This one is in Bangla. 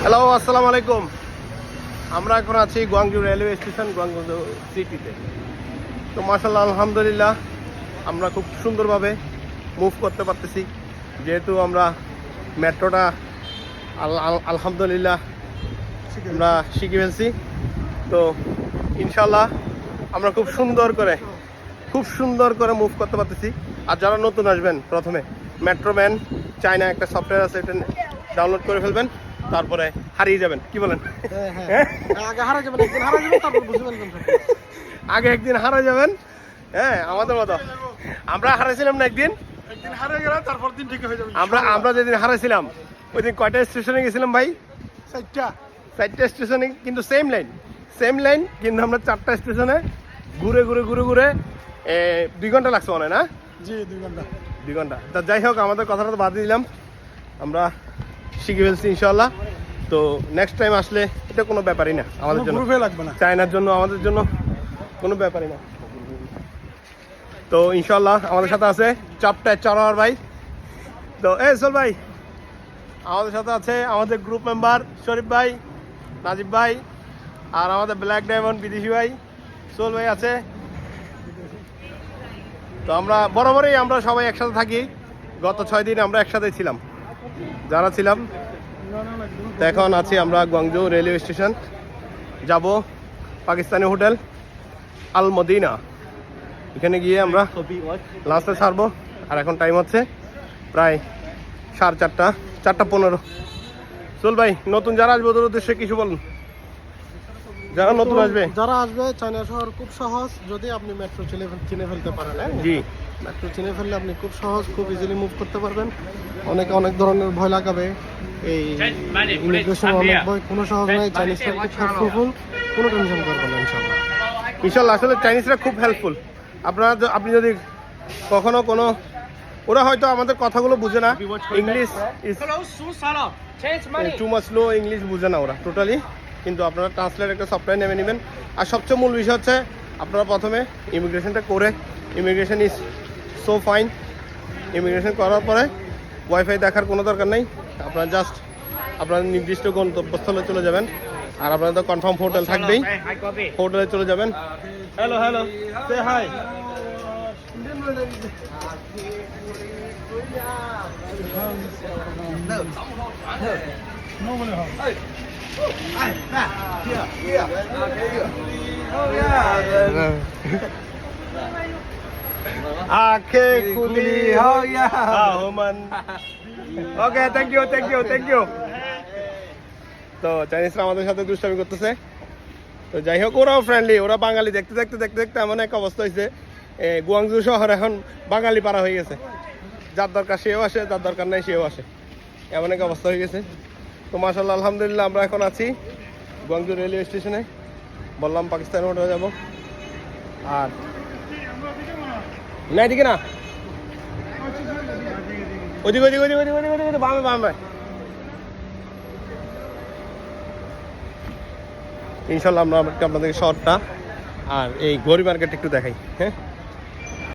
হ্যালো আসসালামু আলাইকুম। আমরা এখন আছি গুয়াংজু রেলওয়ে স্টেশন গুয়াংজু সিটিতে তো মাসাল্লাহ আলহামদুলিল্লাহ, আমরা খুব সুন্দরভাবে মুভ করতে পারতেছি। যেহেতু আমরা মেট্রোটা আল- আল- আলহামদুলিল্লাহ আমরা শিখে ফেলছি। তো ইনশাল্লাহ আমরা খুব সুন্দর করে, খুব সুন্দর করে মুভ করতে পারতেছি। আর যারা নতুন আসবেন, প্রথমে মেট্রোম্যান চায়না একটা সফটওয়্যার আছে, এটা ডাউনলোড করে ফেলবেন। তারপরে হারিয়ে যাবেন। কি বলেন? হ্যাঁ, হ্যাঁ। হ্যাঁ? আগে একদিন হারা যাবেন হ্যাঁ আমাদের মতো। আমরা হারাইছিলাম না একদিন। আমরা আমরা যেদিন হারাইছিলাম ওই দিন কয়টা স্টেশনে গেছিলাম ভাই? চারটা। চারটা স্টেশনে কিন্তু সেম লাইন সেম লাইন কিন্তু আমরা চারটা স্টেশনে ঘুরে ঘুরে ঘুরে ঘুরে দুই ঘণ্টা লাগছে মনে হয় না? জি দুই ঘণ্টা। দুই ঘণ্টা। তা যাই হোক আমাদের কথাটা তো বাদ দিলাম। আমরা শিখে ফেলছি ইনশাল্লাহ তো নেক্সট টাইম আসলে এটা কোনো ব্যাপারই না আমাদের জন্য। লাগবে না। চায়নার জন্য আমাদের জন্য কোনো ব্যাপারই না। তো ইনশাল্লাহ আমাদের সাথে আছে চাপটায় চড়ার ভাই। তো এ সোল ভাই আমাদের সাথে আছে আমাদের গ্রুপ মেম্বার শরীফ ভাই নাজিব ভাই আর আমাদের ব্ল্যাক ডায়মন্ড বিদেশি ভাই সোল ভাই আছে। তো আমরা বরাবরই আমরা সবাই একসাথে থাকি। গত ছয় দিন আমরা একসাথে ছিলাম। যারা ছিলাম এখন আছি আমরা গুয়াংজু রেলওয়ে স্টেশন। যাব পাকিস্তানি হোটেল আল মদিনা। এখানে গিয়ে আমরা লাস্টে ছাড়বো আর এখন টাইম হচ্ছে প্রায় সাড়ে চারটা চারটা পনেরো। চল ভাই নতুন যারা আসবে ওদের উদ্দেশ্যে কিছু বলুন। যারা নতুন আসবে। যারা আসবে চায়না শহর খুব সহজ। যদি আপনি মেট্রো চিনে ফেল- ফেলতে পারেন হ্যাঁ? জি। মেট্রো চিনে ফেললে আপনি খুব সহজ খুব ইজিলি মুভ করতে পারবেন। অনেকে অনেক ধরনের ভয় লাগাবে। এই ইমিগ্রেশন অনেক ভয় কোনো সহজ নয় চাইনিজ খুব হেল্পফুল কোনো টেনশন করবেন না ইনশাল্লাহ ইনশাল্লাহ আসলে চাইনিজরা খুব হেল্পফুল আপনারা আপনি যদি কখনো কোনো ওরা হয়তো আমাদের কথাগুলো বুঝে না। English is too much low English বুঝে না ওরা টোটালি কিন্তু আপনারা ট্রান্সলেট একটা সফটওয়্যার নেমে নেবেন। আর সবচেয়ে মূল বিষয় হচ্ছে আপনারা প্রথমে ইমিগ্রেশনটা করে। Immigration is so fine. Immigration করার পরে ওয়াইফাই দেখার কোনো দরকার নেই। আপনারা জাস্ট আপনার নির্দিষ্ট গন্তব্যস্থলে চলে যাবেন। আর আপনাদের তো কনফার্ম হোটেল থাকবেই। হোটেলে চলে যাবেন। হ্যালো হ্যালো সে হাই আখে কুলি হইয়া। Ahman okay thank you thank you thank you তো চাইনিজরা আমাদের সাথে দুষ্টামি করতেছে। তো যাই হোক ওরাও ফ্রেন্ডলি ওরা বাঙালি। দেখতে দেখতে দেখতে দেখতে এমন এক অবস্থা হয়েছে গুয়াংজু শহর এখন বাঙালি পাড়া হয়ে গেছে। যার দরকার সেও আসে যার দরকার নাই সেও আসে। এমন এক অবস্থা হয়ে গেছে। তো মাসাল্লাহ আলহামদুলিল্লাহ আমরা এখন আছি গুয়াংজু রেলওয়ে স্টেশনে। বললাম পাকিস্তান হোটেলে যাব। আর না, এদিকে না। ওদিকে ওদিকে ওদিকে ওদিকে ওদিকে ওদিকে, বামে বামে। ইনশাল্লাহ আমরা আপনাদের শহরটা আর এই গরি মার্কেটটা একটু দেখাই হ্যাঁ?